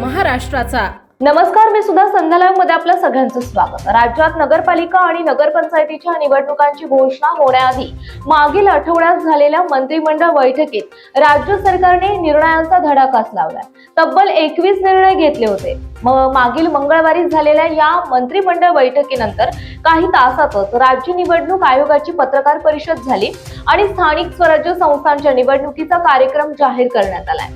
महाराष्ट्राचा. नमस्कार मी सुद्धा संध्यालयमध्ये आपलं सगळ्यांचं स्वागत. राज्यात नगरपालिका आणि नगरपंचायतीच्या निवडणुकांची घोषणा होण्याआधी मागील आठवड्यात झालेल्या मंत्रिमंडळ बैठकीत राज्य सरकारने निर्णयांचा धडाकाच लावलाय. तब्बल एकवीस निर्णय घेतले होते. मागील मंगळवारी झालेल्या या मंत्रिमंडळ बैठकीनंतर काही तासातच राज्य निवडणूक आयोगाची पत्रकार परिषद झाली आणि स्थानिक स्वराज्य संस्थांच्या निवडणुकीचा कार्यक्रम जाहीर करण्यात आलाय.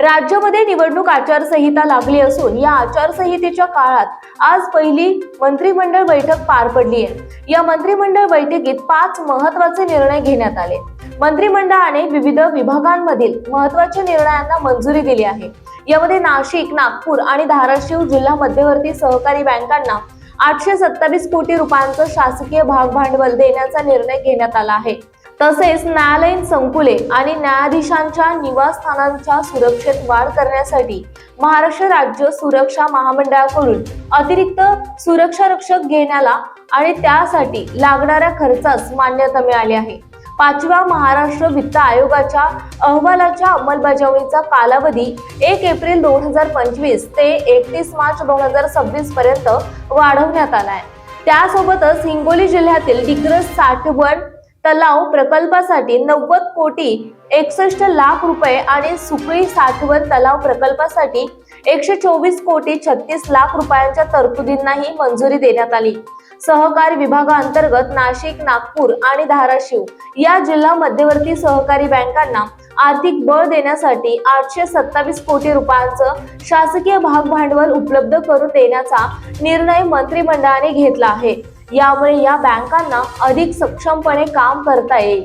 राज्यामध्ये निवडणूक आचारसंहिता लागली असून या आचारसंहितेच्या काळात आज पहिली मंत्रिमंडळ बैठक पार पडली आहे. या मंत्रिमंडळ बैठकीत पाच महत्त्वाचे निर्णय घेण्यात आले. मंत्रिमंडळाने विविध विभागांमधील महत्त्वाच्या निर्णयांना मंजुरी दिली आहे. यामध्ये नाशिक नागपूर आणि धाराशिव जिल्हा मध्यवर्ती सहकारी बँकांना आठशे सत्तावीस कोटी रुपयांचं शासकीय भाग भांडवल देण्याचा निर्णय घेण्यात आला आहे. तसेच न्यायालयीन संकुले आणि न्यायाधीशांच्या निवासस्थानांच्या सुरक्षेत वाढ करण्यासाठी महाराष्ट्र राज्य सुरक्षा महामंडळाकडून अतिरिक्त सुरक्षा रक्षक घेण्याला आणि त्यासाठी लागणाऱ्या खर्चास मान्यता मिळाली आहे. पाचव्या महाराष्ट्र वित्त आयोगाच्या अहवालाच्या अंमलबजावणीचा कालावधी एक एप्रिल दोन हजार पंचवीस ते एकतीस मार्च दोन हजार सव्वीस पर्यंत वाढवण्यात आहे. त्यासोबतच हिंगोली जिल्ह्यातील डिग्रस साठवण तलाव प्रकल्पासाठी नव्वद कोटी एकसष्ट लाख रुपये आणि सुकळी साठवण तलाव प्रकल्पासाठी एकशे चोवीस कोटी छत्तीस लाख रुपयांच्या तरतुदींनाही मंजुरी देण्यात आली. सहकार विभागाअंतर्गत नाशिक नागपूर आणि धाराशिव या जिल्हा मध्यवर्ती सहकारी बँकांना आर्थिक बळ देण्यासाठी आठशे सत्तावीस कोटी रुपयांचं शासकीय भाग भांडवल उपलब्ध करून देण्याचा निर्णय मंत्रिमंडळाने घेतला आहे. यामुळे या बँकांना अधिक सक्षमपणे काम करता येईल.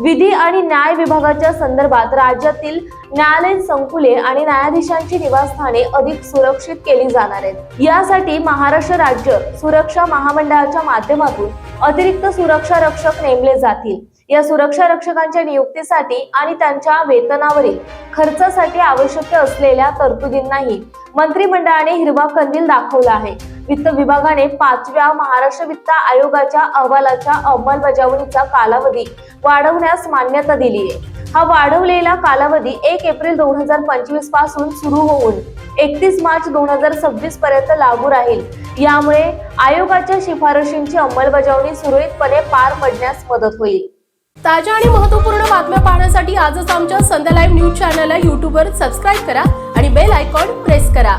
विधी आणि न्याय विभागाच्या संदर्भात राज्यातील न्यायालयीन संकुले आणि न्यायाधीशांची निवासस्थाने अधिक सुरक्षित केली जाणार आहेत. यासाठी महाराष्ट्र राज्य सुरक्षा महामंडळाच्या माध्यमातून अतिरिक्त सुरक्षा रक्षक नेमले जातील. या सुरक्षा रक्षकांच्या नियुक्तीसाठी आणि त्यांच्या वेतनावरील खर्चासाठी आवश्यक असलेल्या तरतुदींनाही मंत्रिमंडळाने हिरवा कंदील दाखवला आहे. वित्त विभागाने पाचव्या महाराष्ट्र वित्त आयोगाच्या अहवालाच्या अंमलबजावणीचा कालावधी वाढवण्यास मान्यता दिली आहे. हा वाढवलेला कालावधी एक एप्रिल दोन हजार पंचवीसपासून सुरू होऊन एकतीस मार्च दोन हजार सव्वीस पर्यंत लागू राहील. यामुळे आयोगाच्या शिफारशींची अंमलबजावणी सुरळीतपणे पार पडण्यास मदत होईल. ताज्या आणि महत्त्वपूर्ण बातम्या पाहण्यासाठी आजच आमच्या संध्या लाईव्ह न्यूज चॅनलला यूट्यूबवर सबस्क्राईब करा आणि बेल आयकॉन प्रेस करा.